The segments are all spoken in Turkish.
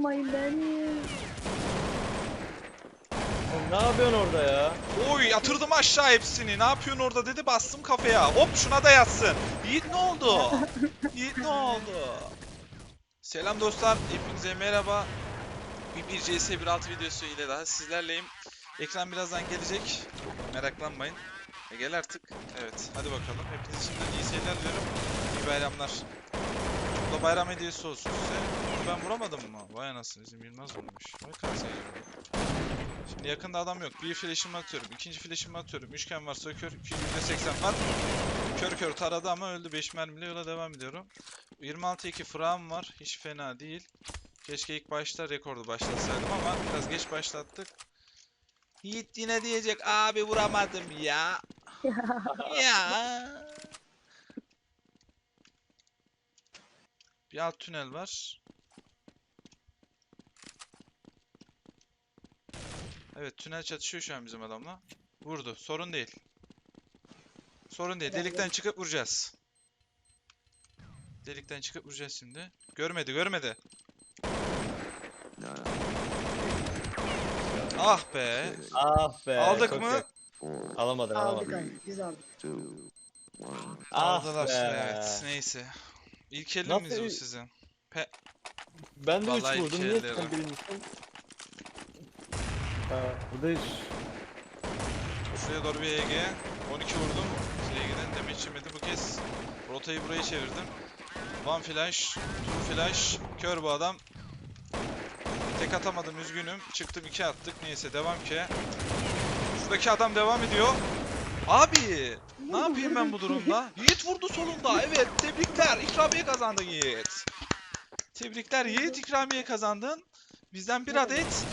vurmayın beni. Oğlum ne yapıyorsun orada ya? Oy yatırdım aşağı hepsini. Ne yapıyorsun orada dedi bastım kafaya. Hop şuna da yatsın. Yiğit ne oldu? Yiğit ne oldu? Selam dostlar. Hepinize merhaba. Bir, bir CS 1.6 videosu ile daha sizlerleyim. Ekran birazdan gelecek. Meraklanmayın. E gel artık. Evet hadi bakalım. Hepinize şimdiden iyi seyirler diliyorum. İyi bayramlar. Bu da bayram hediyesi olsun size. Ben vuramadım mı? Vay anasını izin Yılmaz vurmuş. Vay kansayı. Şimdi yakında adam yok. Bir flash'ımı atıyorum. ikinci flash'ımı atıyorum. Üçgen varsa kör. 280 var. Kör kör taradı ama öldü. 5 mermiyle yola devam ediyorum. 26-2 frağım var. Hiç fena değil. Keşke ilk başta rekordu başlatsaydım ama biraz geç başlattık. Yiğit yine diyecek abi vuramadım ya. ya. Bir alt tünel var. Evet tünel çatışıyor şu an bizim adamla. Vurdu. Sorun değil. Sorun değil. Delikten çıkıp vuracağız. Delikten çıkıp vuracağız şimdi. Görmedi, görmedi. Ah be. Ah be. Aldık çok mı? yakın. Alamadık Aldık abi biz aldık. Ah Aldılar. be. Evet. Neyse. İlk elimiz Nasıl- bu sizin. Ben de 3 Vallahi vurdum. Niye elleri. sen birincisin? Ha, burada hiç... Şuraya doğru bir EG. 12 vurdum. EG'den damage yemedi. Bu kez rotayı buraya çevirdim. One flash, two flash. Kör bu adam. Tek atamadım üzgünüm. Çıktım iki attık. Neyse devam ki. Şuradaki adam devam ediyor. Abi ne yapayım ben bu durumda? Yiğit vurdu solunda. Evet tebrikler. İkramiye kazandın Yiğit. Tebrikler Yiğit ikramiye kazandın. Bizden bir adet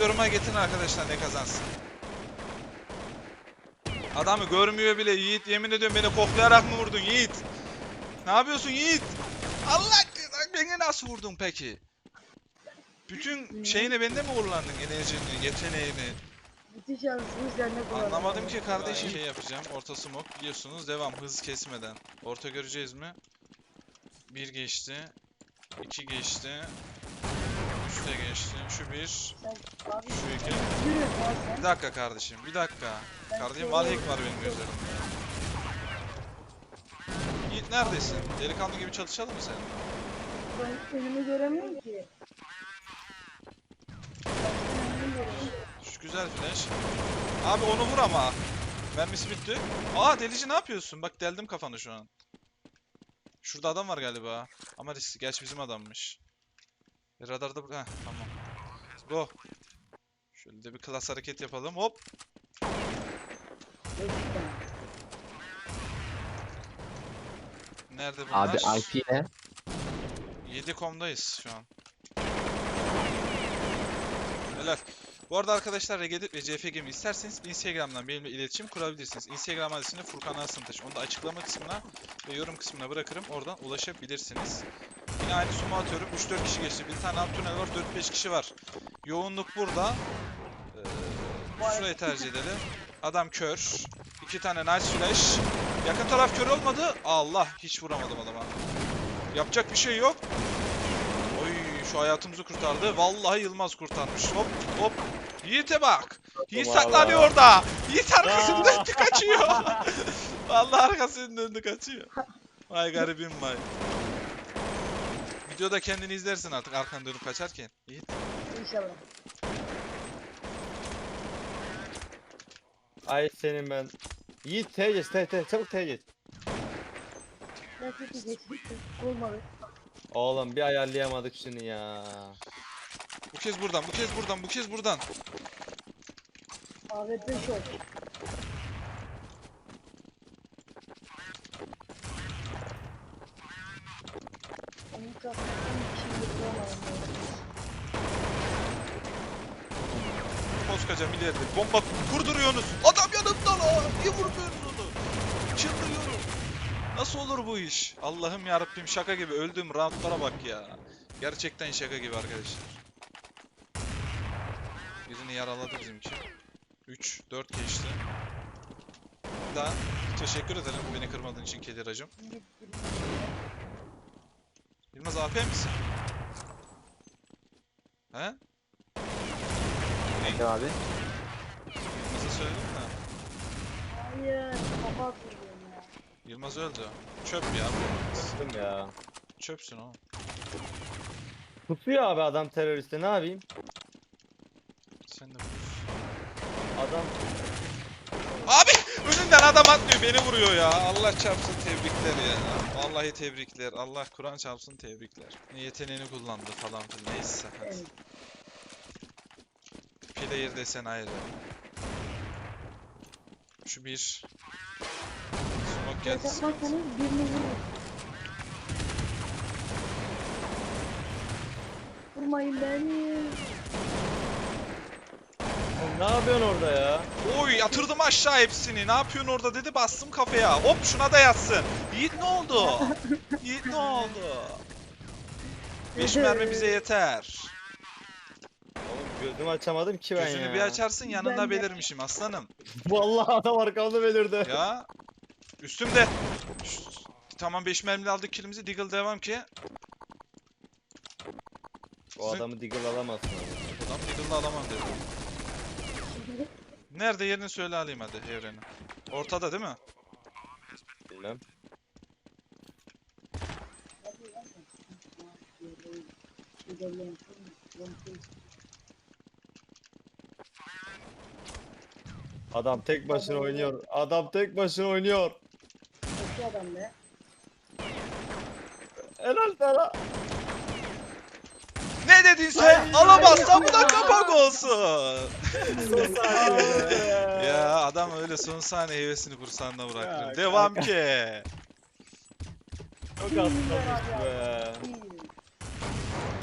yoruma getirin arkadaşlar ne kazansın. Adamı görmüyor bile Yiğit. Yemin ediyorum beni koklayarak mı vurdun Yiğit? Ne yapıyorsun Yiğit? Allah beni nasıl vurdun peki? Bütün şeyini bende mi kullandın enerjini, yeteneğini? Bütün şansımız sende kullandık. Anlamadım ki kardeşim. Şey yapacağım. Orta smoke biliyorsunuz. Devam hız kesmeden. Orta göreceğiz mi? Bir geçti. iki geçti. Üç de geçti. Şu bir. Sen abi Şu iki. yürü abi sen. Bir dakika kardeşim. Bir dakika. Ben Kardeşim şöyle- Valhek var benim üzerimde. Yiğit neredesin? Delikanlı gibi çalışalım mı sen? Ben önümü göremiyorum ki. Ben önümü göremiyorum. Şu güzel flash. Abi onu vur ama. Mermisi bitti. Aa delici ne yapıyorsun? Bak deldim kafanı şu an. Şurada adam var galiba. Ama riskli. Gerçi bizim adammış. E, radarda... Heh tamam. Go. Şöyle de bir klas hareket yapalım. Hop. Nerede bunlar? Abi IP ne? 7.com'dayız şu an. Helal. Bu arada arkadaşlar Regedit ve CF Game isterseniz Instagram'dan benimle iletişim kurabilirsiniz. Instagram adresini Furkan Asıntaş. Onu da açıklama kısmına ve yorum kısmına bırakırım. Oradan ulaşabilirsiniz. Yine aynı sumu atıyorum. 3-4 kişi geçti. Bir tane alt tünel var. 4-5 kişi var. Yoğunluk burada. Ee, şurayı tercih edelim. Adam kör. İki tane nice flash. Yakın taraf kör olmadı. Allah hiç vuramadım adama. Yapacak bir şey yok. Şu hayatımızı kurtardı. Vallahi Yılmaz kurtarmış. Hop hop. Yiğit'e bak. Yiğit saklanıyor orada. Yiğit arkasını döndü kaçıyor. Vallahi arkasını döndü kaçıyor. Vay garibim vay. Videoda kendini izlersin artık arkanı dönüp kaçarken. Yiğit. İnşallah. Ay senin ben. Yiğit T geç T T çabuk T geç. Olmadı. Oğlum bir ayarlayamadık şunu ya. Bu kez buradan, bu kez buradan, bu kez buradan. AWP şok. Onun kafasından şimdi. Koskoca. Bomba kurduruyorsunuz. Adam yanımda la. Niye vurmuyorsunuz onu? Nasıl olur bu iş? Allah'ım yarabbim şaka gibi. Öldüğüm roundlara bak ya. Gerçekten şaka gibi arkadaşlar. Birini yaraladı bizimki. 3, 4 geçti. Bir daha teşekkür ederim beni kırmadığın için kedi racım. Yılmaz AP misin? He? Ne abi? Nasıl söyledin mi? Hayır. Ya. Yılmaz öldü. Çöp ya. Sıktım ya. Çöpsün oğlum. Tutuyor abi adam teröriste ne yapayım? Sen de Adam Abi önünden adam atlıyor beni vuruyor ya. Allah çarpsın tebrikler ya. Vallahi tebrikler. Allah Kur'an çarpsın tebrikler. Ne yeteneğini kullandı falan filan. Neyse. hadi. Player desen ayrı. Şu bir. Birini vurun. Vurmayın beni. Ne yapıyorsun orada ya? Oy yatırdım aşağı hepsini. Ne yapıyorsun orada dedi bastım kafaya. Hop şuna da yatsın. Yiğit ne oldu? Yiğit ne oldu? 5 mermi bize yeter. Oğlum gözümü açamadım ki ben Gözünü ya. bir açarsın yanında Ben de. belirmişim aslanım. Vallahi adam arkamda belirdi. Ya. Üstümde. Şşt, Tamam 5 mermili aldık kilimizi. Deagle devam ki. O adamı deagle alamazsın abi. Adam Deagle'la alamam dedi. Nerede yerini söyle alayım hadi evreni. Ortada değil mi? Bilmem. Adam tek başına oynuyor. Adam tek başına oynuyor. Kötü adam be. Helal sana. Ne dedin sen? Alamazsan bu da kapak olsun. ya adam öyle son saniye hevesini kursağında Ya, bıraktı. Devam ki. Çok atlamış be.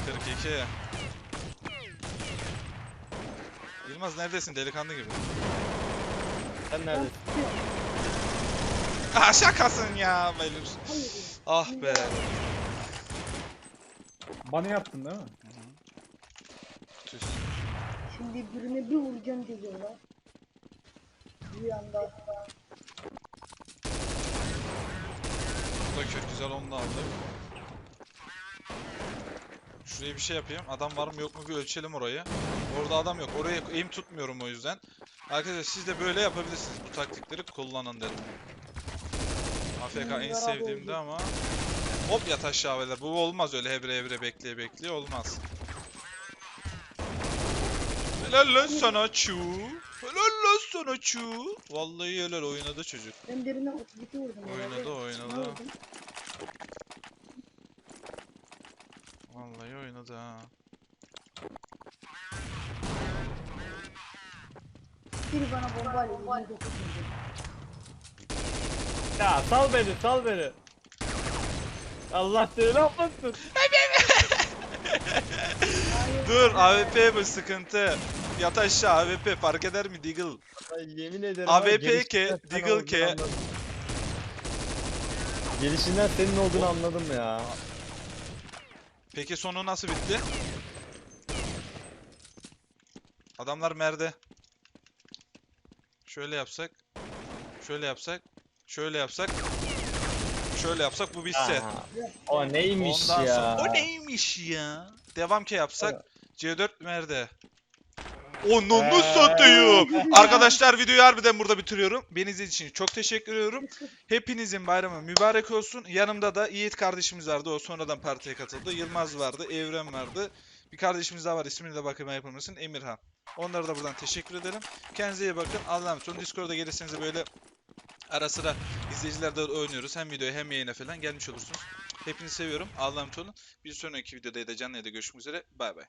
42. Yılmaz neredesin delikanlı gibi? Sen neredesin? Ah şakasın ya. Hayır. Ah be. Bana yaptın değil mi? Tüs. Şimdi birine bir vuracağım diyorlar. Bir anda Bu da kök güzel onu da aldık. Şuraya bir şey yapayım. Adam var mı yok mu bir ölçelim orayı. Orada adam yok. Oraya aim tutmuyorum o yüzden. Arkadaşlar siz de böyle yapabilirsiniz. Bu taktikleri kullanın dedim. AFK en sevdiğimde ama. Hop yat aşağı beyler. Bu olmaz öyle hebre hebre bekleye bekleye olmaz. Helal lan sana çu. Helal lan sana çu. Vallahi helal oynadı çocuk. ben birine 32 vurdum. Oynadı, oynadı. Vallahi oynadı ha. Biri bana bomba alıyor. 29 vurdu. Ya sal beni sal beni. Allah seni ne yapmasın? Dur AWP bu sıkıntı. Yat aşağı AWP fark eder mi Deagle? Ay, yemin ederim. AWP gelişinden ke, sen Deagle olduğunu ke. anladım. Gelişinden senin olduğunu anladım ya. Peki sonu nasıl bitti? Adamlar merde. Şöyle yapsak. Şöyle yapsak. Şöyle yapsak. Şöyle yapsak bu bitse. Aha, O neymiş Ondan ya? sonra o neymiş ya? Devam ki yapsak C4 merde. Onu Eee. satayım. Arkadaşlar videoyu harbiden burada bitiriyorum. Beni izlediğiniz için çok teşekkür ediyorum. Hepinizin bayramı mübarek olsun. Yanımda da Yiğit kardeşimiz vardı. O sonradan partiye katıldı. Yılmaz vardı. Evren vardı. Bir kardeşimiz daha var. İsmini de bakıma yapılmasın. Emirhan. Onlara da buradan teşekkür ederim. Kendinize iyi bakın. Allah'a emanet olun. Discord'a gelirseniz böyle ara sıra izleyicilerle oynuyoruz. Hem videoya hem yayına falan gelmiş olursunuz. Hepinizi seviyorum. Allah'a emanet olun. Bir sonraki videoda ya da canlı ya da görüşmek üzere. Bay bay.